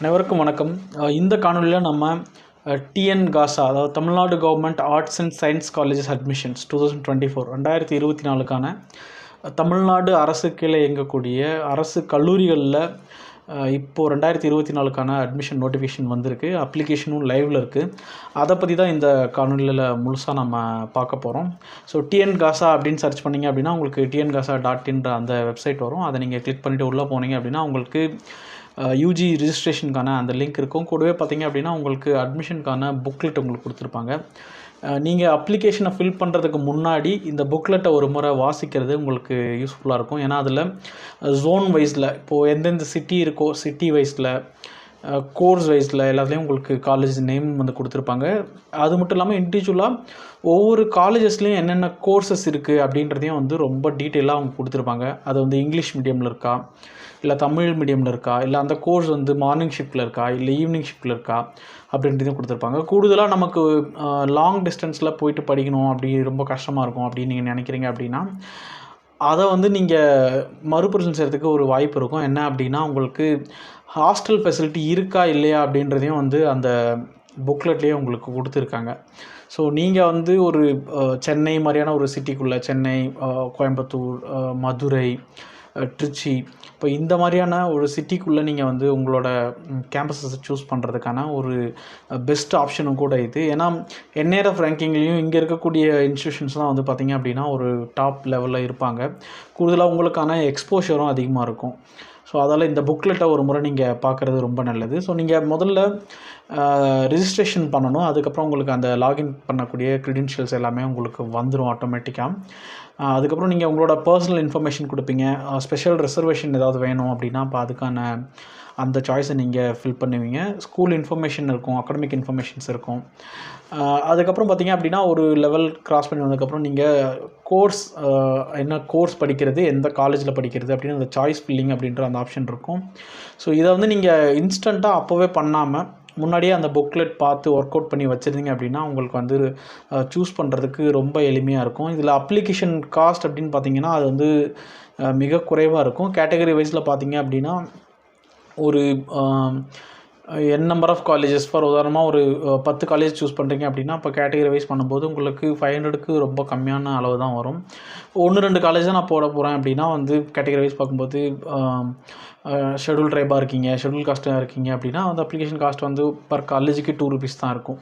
அனைவருக்கும் வணக்கம். இந்த காணொலியில் நம்ம டிஎன் காசா அதாவது Tamil Nadu government arts and science colleges admissions two thousand twenty four ரெண்டாயிரத்தி இருபத்தி நாலுக்கான தமிழ்நாடு அரசு கீழே இயங்கக்கூடிய அரசு கல்லூரிகளில் இப்போது ரெண்டாயிரத்தி இருபத்தி நாலுக்கான அட்மிஷன் நோட்டிஃபிகேஷன் வந்திருக்கு. அப்ளிகேஷனும் லைவில் இருக்குது அதை பற்றி தான் இந்த காணொலியில் முழுசாக நம்ம பார்க்க போகிறோம் ஸோ டிஎன் காசா அப்படின்னு சர்ச் பண்ணிங்க அப்படின்னா உங்களுக்கு டிஎன் காசா டாட் இன்ற அந்த வெப்சைட் வரும். அதை நீங்கள் கிளிக் பண்ணிவிட்டு உள்ளே போனீங்க அப்படின்னா உங்களுக்கு யூஜி ரிஜிஸ்ட்ரேஷனுக்கான அந்த லிங்க் இருக்கும். கூடவே பார்த்தீங்க அப்படின்னா உங்களுக்கு அட்மிஷனுக்கான புக்லெட் உங்களுக்கு கொடுத்துருப்பாங்க. நீங்கள் அப்ளிகேஷனை ஃபில் பண்ணுறதுக்கு முன்னாடி இந்த புக்லெட்டை ஒரு முறை வாசிக்கிறது உங்களுக்கு யூஸ்ஃபுல்லாக இருக்கும். ஏன்னா அதில் ஜோன் வைஸில் இப்போது எந்தெந்த சிட்டி இருக்கோ சிட்டி வைஸில் கோர்ஸ் வைஸில் எல்லாத்துலேயும் உங்களுக்கு காலேஜ் நேம் வந்து கொடுத்துருப்பாங்க. அது மட்டும் இல்லாமல் இண்டிவிஜுவலாக ஒவ்வொரு காலேஜஸ்லேயும் என்னென்ன கோர்சஸ் இருக்குது அப்படின்றதையும் வந்து ரொம்ப டீட்டெயிலாக அவங்க கொடுத்துருப்பாங்க. அது வந்து இங்கிலீஷ் மீடியமில் இருக்கா? இல்லை தமிழ் மீடியமில் இருக்கா? இல்லை அந்த கோர்ஸ் வந்து மார்னிங் ஷிஃப்ட்டில் இருக்கா? இல்லை ஈவினிங் ஷிஃப்ட்டில் இருக்கா? அப்படின்றதையும் கொடுத்துருப்பாங்க. கூடுதலாக நமக்கு லாங் டிஸ்டன்ஸில் போயிட்டு படிக்கணும் அப்படி ரொம்ப கஷ்டமாக இருக்கும் அப்படின்னு நீங்கள் நினைக்கிறீங்க அப்படின்னா அதை வந்து நீங்கள் மறுபரிசீலனை செய்கிறதுக்கு ஒரு வாய்ப்பு இருக்கும். என்ன அப்படின்னா உங்களுக்கு ஹாஸ்டல் ஃபெசிலிட்டி இருக்கா இல்லையா அப்படின்றதையும் வந்து அந்த புக்லெட்லேயே உங்களுக்கு கொடுத்துருக்காங்க. ஸோ நீங்கள் வந்து ஒரு சென்னை மாதிரியான ஒரு சிட்டிக்குள்ளே சென்னை கோயம்புத்தூர் மதுரை திருச்சி. இப்போ இந்த மாதிரியான ஒரு சிட்டிக்குள்ளே நீங்கள் வந்து உங்களோட கேம்பஸஸை சூஸ் பண்ணுறதுக்கான ஒரு பெஸ்ட் ஆப்ஷனும் கூட இது. ஏன்னா என்ஏஆர்எஃப் ரேங்கிங்லேயும் இங்கே இருக்கக்கூடிய இன்ஸ்டியூஷன்ஸ்லாம் வந்து பார்த்திங்க அப்படின்னா ஒரு டாப் லெவலில் இருப்பாங்க. கூடுதலாக உங்களுக்கான எக்ஸ்போஷரும் அதிகமாக இருக்கும். ஸோ அதால் இந்த புக்லெட்டை ஒரு முறை நீங்கள் பார்க்குறது ரொம்ப நல்லது. ஸோ நீங்கள் முதல்ல ரிஜிஸ்ட்ரேஷன் பண்ணணும். அதுக்கப்புறம் உங்களுக்கு அந்த லாகின் பண்ணக்கூடிய க்ரிடென்ஷியல்ஸ் எல்லாமே உங்களுக்கு வந்துடும் ஆட்டோமேட்டிக்காக அதுக்கப்புறம் நீங்கள் உங்களோட பர்சனல் இன்ஃபர்மேஷன் கொடுப்பீங்க. ஸ்பெஷல் ரிசர்வேஷன் ஏதாவது வேணும் அப்படின்னா அப்போ அதுக்கான அந்த சாய்ஸை நீங்கள் ஃபில் பண்ணுவீங்க. ஸ்கூல் இன்ஃபர்மேஷன் இருக்கும் அகடமிக் இன்ஃபர்மேஷன்ஸ் இருக்கும். அதுக்கப்புறம் பார்த்தீங்க அப்படின்னா ஒரு லெவல் கிராஸ் பண்ணி வந்ததுக்கப்புறம் நீங்கள் கோர்ஸ் என்ன கோர்ஸ் படிக்கிறது எந்த காலேஜில் படிக்கிறது அப்படின்னு அந்த சாய்ஸ் ஃபில்லிங் அப்படின்ற அந்த ஆப்ஷன் இருக்கும். ஸோ இதை வந்து நீங்கள் இன்ஸ்டண்ட்டாக அப்போவே பண்ணாமல் முன்னாடியே அந்த புக்லெட் பார்த்து ஒர்க் அவுட் பண்ணி வச்சுருந்தீங்க அப்படின்னா உங்களுக்கு வந்து சூஸ் பண்ணுறதுக்கு ரொம்ப எளிமையாக இருக்கும். இதில் அப்ளிகேஷன் காஸ்ட் அப்படின்னு பார்த்தீங்கன்னா அது வந்து மிக குறைவாக இருக்கும். கேட்டகரி வைஸில் பார்த்தீங்க அப்படின்னா ஒரு N number of colleges for உதாரணமாக ஒரு பத்து காலேஜ் சூஸ் பண்ணுறீங்க அப்படின்னா இப்போ கேட்டகரி வைஸ் பண்ணும்போது உங்களுக்கு ஃபைவ் ஹண்ட்ரடுக்கு ரொம்ப கம்மியான அளவு தான் வரும். ஒன்று ரெண்டு காலேஜ் தான் நான் போட போகிறேன் அப்படின்னா வந்து கேட்டகரி வைஸ் பார்க்கும்போது ஷெடியூல் ட்ரைபாக இருக்கீங்க ஷெடியூல் காஸ்ட்டாக இருக்கீங்க அப்படின்னா அந்த அப்ளிகேஷன் காஸ்ட் வந்து பர் காலேஜுக்கு டூ ருபீஸ் தான் இருக்கும்.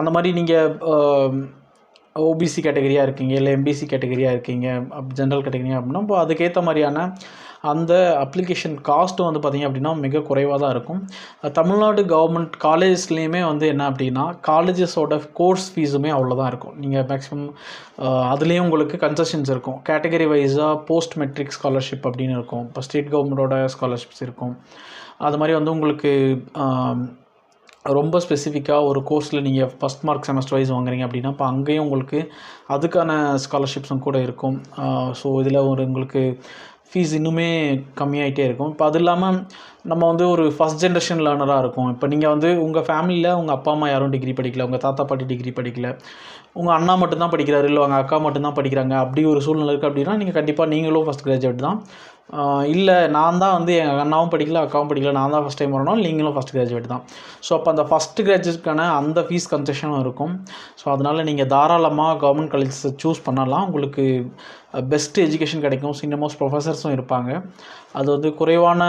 அந்த மாதிரி நீங்கள் ஓபிசி கேட்டகரியாக இருக்கீங்க இல்லை எம்பிசி கேட்டகரியாக இருக்கீங்க ஜென்ரல் கேட்டகரியாக அப்படின்னா இப்போ அதுக்கேற்ற மாதிரியான அந்த அப்ளிகேஷன் காஸ்ட்டும் வந்து பார்த்திங்க அப்படின்னா மிக குறைவாக தான் இருக்கும். தமிழ்நாடு கவர்மெண்ட் காலேஜஸ்லேயுமே வந்து என்ன அப்படின்னா காலேஜஸோட கோர்ஸ் ஃபீஸுமே அவ்வளோதான் இருக்கும். நீங்கள் மேக்ஸிமம் அதுலேயும் உங்களுக்கு கன்செஷன்ஸ் இருக்கும். கேட்டகரி வைஸாக போஸ்ட் மெட்ரிக் ஸ்காலர்ஷிப் அப்படின்னு இருக்கும். இப்போ ஸ்டேட் கவர்மெண்ட்டோட ஸ்காலர்ஷிப்ஸ் இருக்கும். அது மாதிரி வந்து உங்களுக்கு ரொம்ப ஸ்பெசிஃபிக்காக ஒரு கோர்ஸில் நீங்கள் ஃபஸ்ட் மார்க் செமஸ்டர் வைஸ் வாங்குறீங்க அப்படின்னா இப்போ அங்கேயும் உங்களுக்கு அதுக்கான ஸ்காலர்ஷிப்ஸும் கூட இருக்கும். ஸோ இதில் ஒரு உங்களுக்கு ஃபீஸ் இன்னுமே கம்மியாகிட்டே இருக்கும். இப்போ அது இல்லாமல் நம்ம வந்து ஒரு ஃபஸ்ட் ஜென்ரேஷன் லேர்னராக இருக்கும். இப்போ நீங்கள் வந்து உங்கள் ஃபேமிலியில் உங்கள் அப்பா அம்மா யாரும் டிகிரி படிக்கல உங்கள் தாத்தா பாட்டி டிகிரி படிக்கல உங்கள் அண்ணா மட்டும்தான் படிக்கிறாரு இல்லை உங்கள் அக்கா மட்டும்தான் படிக்கிறாங்க அப்படி ஒரு சூழ்நிலை இருக்குது அப்படின்னா நீங்கள் கண்டிப்பாக நீங்களும் ஃபஸ்ட் கிராஜுவேட் தான். இல்லை நான் தான் வந்து எங்கள் அண்ணாவும் படிக்கல அக்காவும் படிக்கல நான் தான் ஃபஸ்ட் டைம் வரணும். நீங்களும் ஃபஸ்ட் கிராஜுவேட் தான். ஸோ அப்போ அந்த ஃபஸ்ட் கிராஜுவேட்க்கான அந்த ஃபீஸ் கன்செஷனும் இருக்கும். ஸோ அதனால் நீங்கள் தாராளமாக கவர்மெண்ட் காலேஜஸ் சூஸ் பண்ணலாம். உங்களுக்கு பெஸ்ட் எஜுகேஷன் கிடைக்கும். சின்னமோஸ் ப்ரொஃபஸர்ஸும் இருப்பாங்க. அது வந்து குறைவான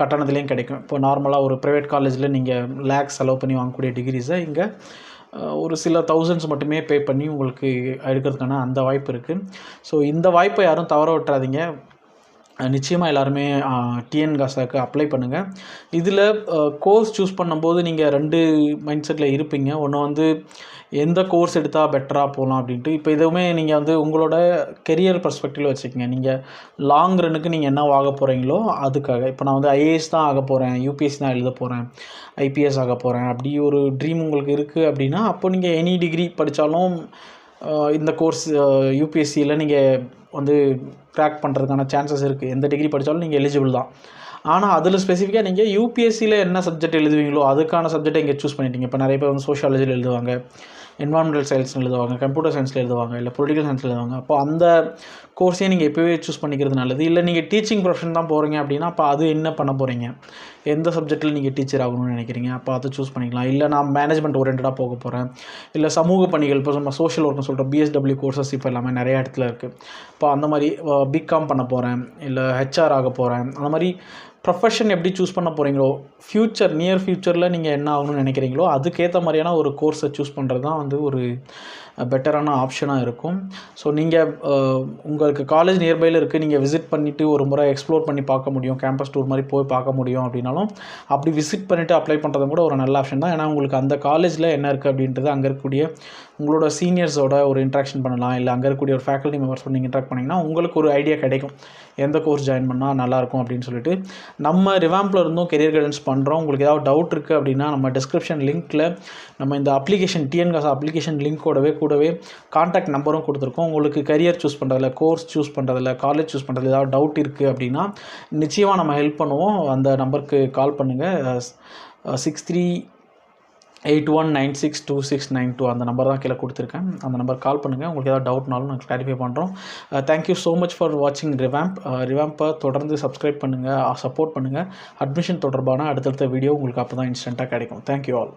கட்டணத்துலேயும் கிடைக்கும். இப்போ நார்மலாக ஒரு ப்ரைவேட் காலேஜில் நீங்கள் லேக்ஸ் செலவு பண்ணி வாங்கக்கூடிய டிகிரிஸை இங்கே ஒரு சில தௌசண்ட்ஸ் மட்டுமே பே பண்ணி உங்களுக்கு எடுக்கிறதுக்கான அந்த வாய்ப்பு இருக்குது ஸோ இந்த வாய்ப்பை யாரும் தவற விட்டுறாதீங்க. நிச்சயமாக எல்லாருமே டிஎன் காசாக்கு அப்ளை பண்ணுங்கள் இதில் கோர்ஸ் சூஸ் பண்ணும்போது நீங்கள் ரெண்டு மைண்ட் செட்டில் இருப்பீங்க. ஒன்று வந்து எந்த கோர்ஸ் எடுத்தால் பெட்டராக போகலாம் அப்படின்ட்டு. இப்போ எதுவுமே நீங்கள் வந்து உங்களோட கெரியர் பர்ஸ்பெக்டிவில் வச்சுக்கோங்க. நீங்கள் லாங் ரன்னுக்கு நீங்கள் என்ன ஆக போகிறீங்களோ அதுக்காக. இப்போ நான் வந்து ஐஏஎஸ் தான் ஆக போகிறேன் யூபிஎஸ் தான் எழுத போகிறேன் ஐபிஎஸ் ஆக போகிறேன் அப்படி ஒரு ட்ரீம் உங்களுக்கு இருக்குது அப்படின்னா அப்போ நீங்கள் எனி டிகிரி படித்தாலும் இந்த கோர்ஸ் யூபிஎஸ்சியில் நீங்கள் வந்து க்ராக் பண்ணுறதுக்கான சான்சஸ் இருக்குது எந்த டிகிரி படித்தாலும் நீங்கள் எலிஜிபிள் தான். ஆனால் அதில் ஸ்பெசிஃபிக்காக நீங்கள் யூபிஎஸ்சியில் என்ன சப்ஜெக்ட் எழுதுவீங்களோ அதுக்கான சப்ஜெக்டை இங்கே சூஸ் பண்ணிட்டீங்க. இப்போ நிறைய பேர் வந்து சோஷியாலஜியில் எழுதுவாங்க. என்வாரன்மெண்டல் சயின்ஸில் எழுதுவாங்க கம்ப்யூட்டர் சயின்ஸில் எழுதுவாங்க இல்லை பொலிட்டிக்கல் சயின்ஸில் எழுதுவாங்க. அப்போ அந்த கோர்ஸே நீங்கள் எப்போவே சூஸ் பண்ணிக்கிறது நல்லது. இல்லை நீங்கள் டீச்சிங் ப்ரொஃபஷன் தான் போகிறீங்க அப்படின்னா அப்போ அது என்ன பண்ண போகிறீங்க எந்த சப்ஜெக்ட்டில் நீங்கள் டீச்சர் ஆகணும்னு நினைக்கிறீங்க? அப்போ அதை சூஸ் பண்ணிக்கலாம். இல்லை நான் மேனேஜ்மெண்ட் ஓரியன்டாக போக போகிறேன் இல்லை சமூக பணிகள் இப்போ நம்ம சோஷியல் ஒர்க்னு சொல்கிற பிஎஸ்டபிள்யூ கோர்சஸ் இப்போ எல்லாமே நிறைய இடத்துல இருக்குது இப்போ அந்த மாதிரி பிகாம் பண்ண போகிறேன் இல்லை ஹெச்ஆர் ஆக போகிறேன் அந்த மாதிரி ப்ரொஃபஷன் எப்படி சூஸ் பண்ண போகிறீங்களோ ஃப்யூச்சர் நியர் ஃப்யூச்சரில் நீங்கள் என்ன ஆகணும்னு நினைக்கிறீங்களோ அதுக்கேற்ற மாதிரியான ஒரு கோர்ஸை சூஸ் பண்ணுறது தான் வந்து ஒரு பெட்டரான ஆப்ஷனாக இருக்கும். ஸோ நீங்கள் உங்களுக்கு காலேஜ் நியர்பையில் இருக்குது நீங்கள் விசிட் பண்ணிவிட்டு ஒரு முறை எக்ஸ்ப்ளோர் பண்ணி பார்க்க முடியும். கேம்பஸ் டூர் மாதிரி போய் பார்க்க முடியும் அப்படின்னாலும் அப்படி விசிட் பண்ணிவிட்டு அப்ளை பண்ணுறதும் கூட ஒரு நல்ல ஆப்ஷன் தான். ஏன்னா உங்களுக்கு அந்த காலேஜில் என்ன இருக்குது அப்படின்றது அங்கே இருக்கக்கூடிய உங்களோட சீனியர்ஸோட ஒரு இன்ட்ராக்ஷன் பண்ணலாம். இல்லை அங்கே இருக்கக்கூடிய ஒரு ஃபேக்கல்ட்டி மெம்பர்ஸ் நீங்கள் இன்ட்ராக்ட் பண்ணிங்கன்னா உங்களுக்கு ஒரு ஐடியா கிடைக்கும். எந்த கோர்ஸ் ஜாயின் பண்ணால் நல்லாயிருக்கும் அப்படின்னு சொல்லிட்டு நம்ம ரிவாம்பில் இருந்தும் கெரியர் கைடன்ஸ் பண்ணுறோம் உங்களுக்கு ஏதாவது டவுட் இருக்குது அப்படின்னா நம்ம டிஸ்கிரிப்ஷன் லிங்க்கில் நம்ம இந்த அப்ளிகேஷன் டிஎன்காஸ் அப்ளிகேஷன் லிங்க்கோடவே கூடவே காண்டாக்ட் நம்பரும் கொடுத்துருக்கோம். உங்களுக்கு கரியர் சூஸ் பண்ணுறதில்ல கோர்ஸ் சூஸ் பண்ணுறதில்ல காலேஜ் சூஸ் பண்ணுறதுல ஏதாவது டவுட் இருக்குது அப்படின்னா நிச்சயமாக நம்ம ஹெல்ப் பண்ணுவோம். அந்த நம்பருக்கு கால் பண்ணுங்கள் six three eight one nine six two six nine two அந்த நம்பர் தான் கீழே கொடுத்துருக்கேன். அந்த நம்பர் கால் பண்ணுங்கள் உங்களுக்கு ஏதாவது டவுட்னாலும் நாங்கள் கிளாரிஃபை பண்ணுறோம் தேங்க்யூ ஸோ மச் ஃபார் வாட்சிங் ரிவாம்ப் ரிவாம்பை தொடர்ந்து சப்ஸ்கிரைப் பண்ணுங்கள் சப்போர்ட் பண்ணுங்கள் அட்மிஷன் தொடர்பான அடுத்தடுத்த வீடியோ உங்களுக்கு அப்போ தான் இன்ஸ்டண்ட்டாக கிடைக்கும். Thank you all